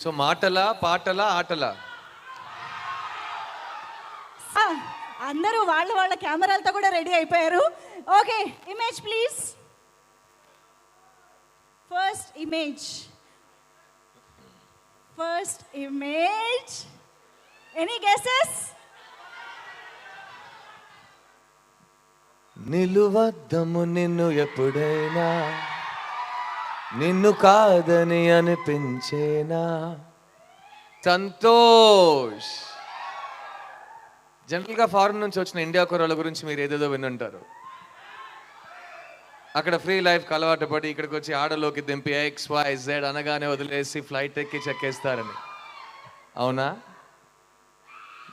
So మాటలా పాటలా ఆటలా? అందరూ వాళ్ళ వాళ్ళ కెమెరాలతో కూడా రెడీ అయిపోయారు. Okay image please. First image first image any guesses నిలువద్దము నిన్ను ఎప్పుడైనా నిన్ను కాదని అనిపించేనా? సంతోష్! జనరల్గా ఫారెన్ నుంచి వచ్చిన ఇండియా కుర్రాళ్ళ గురించి మీరు ఏదేదో వినుంటారు. అక్కడ ఫ్రీ లైఫ్కి అలవాటు పడి ఇక్కడికి వచ్చి ఆడలోకి దింపి ఎక్స్ వై జెడ్ అనగానే వదిలేసి ఫ్లైట్ ఎక్కి చెక్కేస్తారని. అవునా?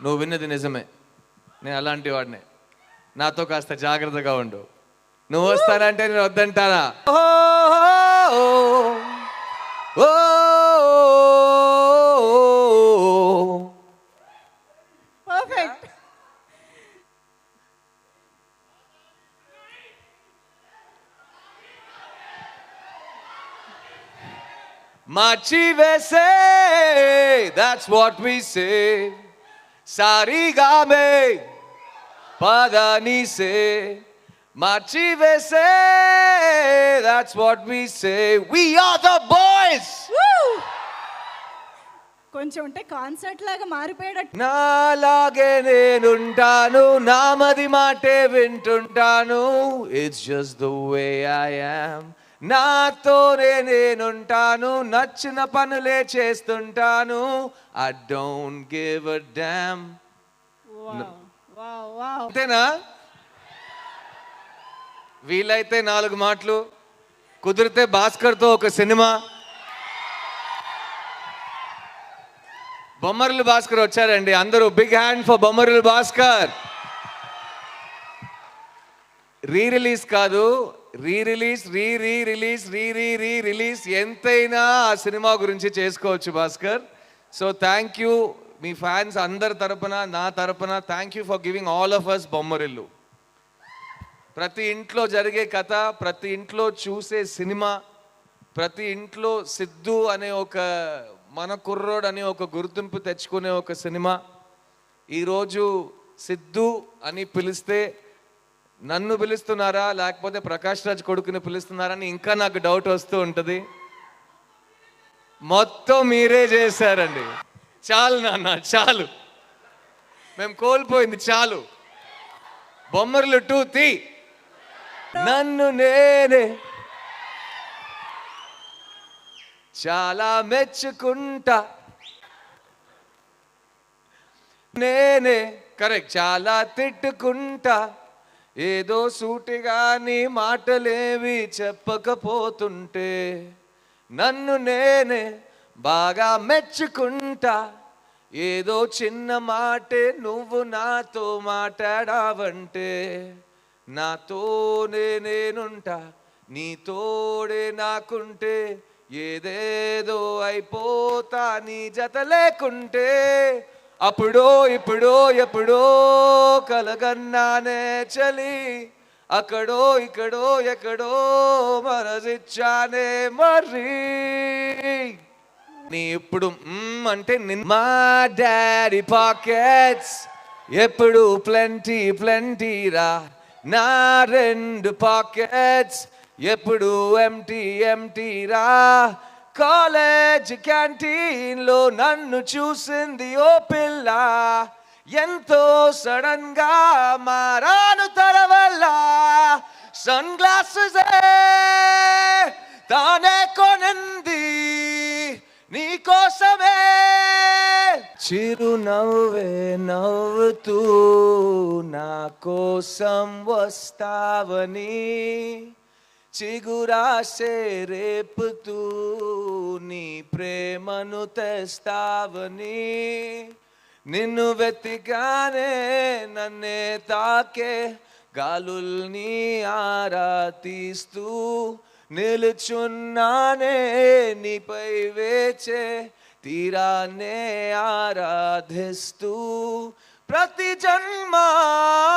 నువ్వు విన్నది నిజమే. నేను అలాంటి వాడినే. నాతో కాస్త జాగ్రత్తగా ఉండు. నువ్వు వస్తానంటే నేను వద్దంటానా? Perfect Machi that's what we say. Sarigame, Se. Machi that's what we say. We are the boys. కొంచెం ఉంటే కాన్సర్ట్ లాగా మారిపోయాడు నాలాగే నేనుంటాను నామది మాటే వింటుంటాను it's just the way I am నాతోనే నేనుంటాను నచ్చిన పనులే చేస్తుంటాను I don't give a damn అంతేనా? వీలైతే నాలుగు మాటలు. కుదిరితే భాస్కర్తో ఒక సినిమా. బొమ్మరులు భాస్కర్ వచ్చారండి. అందరూ big hand for Bommarillu Bhaskar. Re release కాదు. Re release re re release re re re release ఎంతైనా ఆ సినిమా గురించి చేసుకోవచ్చు భాస్కర్. సో థ్యాంక్ యూ మీ ఫ్యాన్స్ అందరి తరపున నా తరపున thank you for giving all of us Bommarillu. ప్రతి ఇంట్లో జరిగే కథ ప్రతి ఇంట్లో చూసే సినిమా ప్రతి ఇంట్లో సిద్ధు అనే ఒక మన కుర్రోడ్ అనే ఒక గుర్తింపు తెచ్చుకునే ఒక సినిమా. ఈరోజు సిద్ధు అని పిలిస్తే నన్ను పిలుస్తున్నారా లేకపోతే ప్రకాష్ రాజ్ కొడుకుని పిలుస్తున్నారని ఇంకా నాకు డౌట్ వస్తూ ఉంటుంది. మొత్తం మీరే చేశారండి. చాలు నాన్న చాలు. మేము కోల్పోయింది చాలు. బొమ్మర్లు టూ తీ. నన్ను నేనే. చాలా మెచ్చుకుంటా. నేనే. కరెక్ట్ చాలా తిట్టుకుంటా. ఏదో సూటిగా నీ మాటలేవి చెప్పకపోతుంటే నన్ను నేనే. బాగా మెచ్చుకుంటా. ఏదో చిన్న మాటే నువ్వు నాతో మాట్లాడావంటే. నాతోనే నేనుంటా నీతోడే నాకుంటే. ఏదేదో అయిపోతా నీ జత లేకుంటే. అప్పుడో ఇప్పుడో ఎప్పుడో కలగన్నానే చలి. అక్కడో ఇక్కడో ఎక్కడో మనసిచ్చానే మర్రి. నీ ఇప్పుడు అంటే మా డాడీ పాకెట్స్ ఎప్పుడు ప్లెంటీ ప్లెంటీ రా. నా రెండు పాకెట్స్ ఎప్పుడు ఎంటీ ఎంటీ రా. కాలేజ్ క్యాంటీన్లో నన్ను చూసింది ఓ పిల్ల. ఎంతో సడన్గా మారాను తన వల్ల సన్ గ్లాసెస్ తానే కొనంది నీకోసమే చిరునవ్వే నవ్వుతూ నా కోసం వస్తావని చిగురాసే రేపుతూ నీ ప్రేమను తెస్తావని నిన్ను వెతికానే నన్నే తాకే గాలుల్ని ఆరా తీస్తూ નીલચુન્નાને નિપૈવે છે તીરાને આરાધસ્તુ. પ્રતિજન્મા